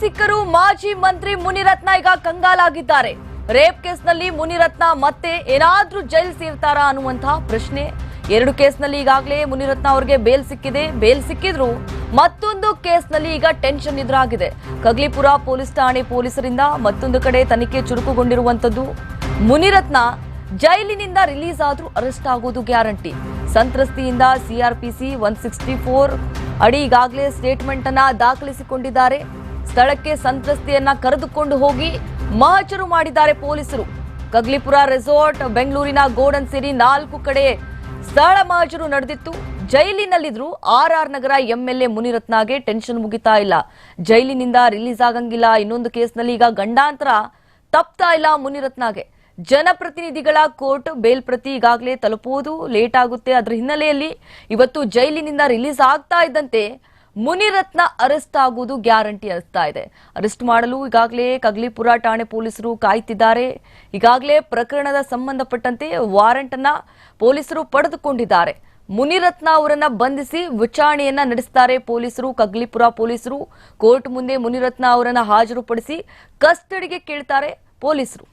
ಸಿಕ್ಕರು ಮಾಜಿ ಮಂತ್ರಿ ಮುನಿರತ್ನ ಈಗ ಕಂಗಾಲಾಗಿದ್ದಾರೆ. ರೇಪ್ ಕೇಸ್ನಲ್ಲಿ ಮುನಿರತ್ನ ಮತ್ತೆ ಏನಾದ್ರೂ ಜೈಲ್ ಸೇರ್ತಾರಾ ಅನ್ನುವಂತಹ ಪ್ರಶ್ನೆ. ಎರಡು ಕೇಸ್ನಲ್ಲಿ ಈಗಾಗಲೇ ಮುನಿರತ್ನ ಅವರಿಗೆ ಬೇಲ್ ಸಿಕ್ಕಿದೆ. ಬೇಲ್ ಸಿಕ್ಕಿದ್ರು ಮತ್ತೊಂದು ಕೇಸ್ನಲ್ಲಿ ಈಗ ಟೆನ್ಷನ್ ಎದುರಾಗಿದೆ. ಕಗ್ಲಿಪುರ ಪೊಲೀಸ್ ಠಾಣೆ ಪೊಲೀಸರಿಂದ ಮತ್ತೊಂದು ಕಡೆ ತನಿಖೆ ಚುರುಕುಗೊಂಡಿರುವಂತದ್ದು ಮುನಿರತ್ನ ಜೈಲಿನಿಂದ ರಿಲೀಸ್ ಆದ್ರೂ ಅರೆಸ್ಟ್ ಆಗೋದು ಗ್ಯಾರಂಟಿ. ಸಂತ್ರಸ್ತಿಯಿಂದ ಸಿಆರ್ಪಿಸಿ ಒನ್ ಸಿಕ್ಸ್ಟಿ ಫೋರ್ ಅಡಿ ಈಗಾಗಲೇ ಸ್ಟೇಟ್ಮೆಂಟ್ ಅನ್ನ ದಾಖಲಿಸಿಕೊಂಡಿದ್ದಾರೆ. ಸ್ಥಳಕ್ಕೆ ಸಂತ್ರಸ್ತೆಯನ್ನ ಕರೆದುಕೊಂಡು ಹೋಗಿ ಮಹಚರು ಮಾಡಿದ್ದಾರೆ ಪೊಲೀಸರು. ಕಗ್ಲಿಪುರ ರೆಸಾರ್ಟ್, ಬೆಂಗಳೂರಿನ ಗೋಡನ್ ಸೇರಿ ನಾಲ್ಕು ಕಡೆ ಸ್ಥಳ ಮಹಜರು ನಡೆದಿತ್ತು. ಜೈಲಿನಲ್ಲಿದ್ರು ಆರ್ ಆರ್ ನಗರ ಎಂಎಲ್ಎ ಮುನಿರತ್ನಗೆ ಟೆನ್ಷನ್ ಮುಗಿತಾ ಇಲ್ಲ. ಜೈಲಿನಿಂದ ರಿಲೀಸ್ ಆಗಂಗಿಲ್ಲ. ಇನ್ನೊಂದು ಕೇಸ್ನಲ್ಲಿ ಈಗ ಗಂಡಾಂತರ ತಪ್ತಾ ಇಲ್ಲ ಮುನಿರತ್ನಗೆ. ಜನಪ್ರತಿನಿಧಿಗಳ ಕೋರ್ಟ್ ಬೇಲ್ ಪ್ರತಿ ಈಗಾಗಲೇ ತಲುಪುವುದು ಲೇಟ್ ಆಗುತ್ತೆ. ಅದರ ಹಿನ್ನೆಲೆಯಲ್ಲಿ ಇವತ್ತು ಜೈಲಿನಿಂದ ರಿಲೀಸ್ ಆಗ್ತಾ ಇದ್ದಂತೆ ಮುನಿರತ್ನ ಅರೆಸ್ಟ್ ಆಗುವುದು ಗ್ಯಾರಂಟಿ ಅನಿಸ್ತಾ ಇದೆ. ಅರೆಸ್ಟ್ ಮಾಡಲು ಈಗಾಗಲೇ ಕಗ್ಲಿಪುರ ಠಾಣೆ ಪೊಲೀಸರು ಕಾಯ್ತಿದ್ದಾರೆ. ಈಗಾಗಲೇ ಪ್ರಕರಣದ ಸಂಬಂಧಪಟ್ಟಂತೆ ವಾರೆಂಟ್ ಅನ್ನ ಪೊಲೀಸರು ಪಡೆದುಕೊಂಡಿದ್ದಾರೆ. ಮುನಿರತ್ನ ಅವರನ್ನ ಬಂಧಿಸಿ ವಿಚಾರಣೆಯನ್ನ ನಡೆಸುತ್ತಾರೆ ಪೊಲೀಸರು, ಕಗ್ಲಿಪುರ ಪೊಲೀಸರು. ಕೋರ್ಟ್ ಮುಂದೆ ಮುನಿರತ್ನ ಅವರನ್ನ ಹಾಜರುಪಡಿಸಿ ಕಸ್ಟಡಿಗೆ ಕೇಳ್ತಾರೆ ಪೊಲೀಸರು.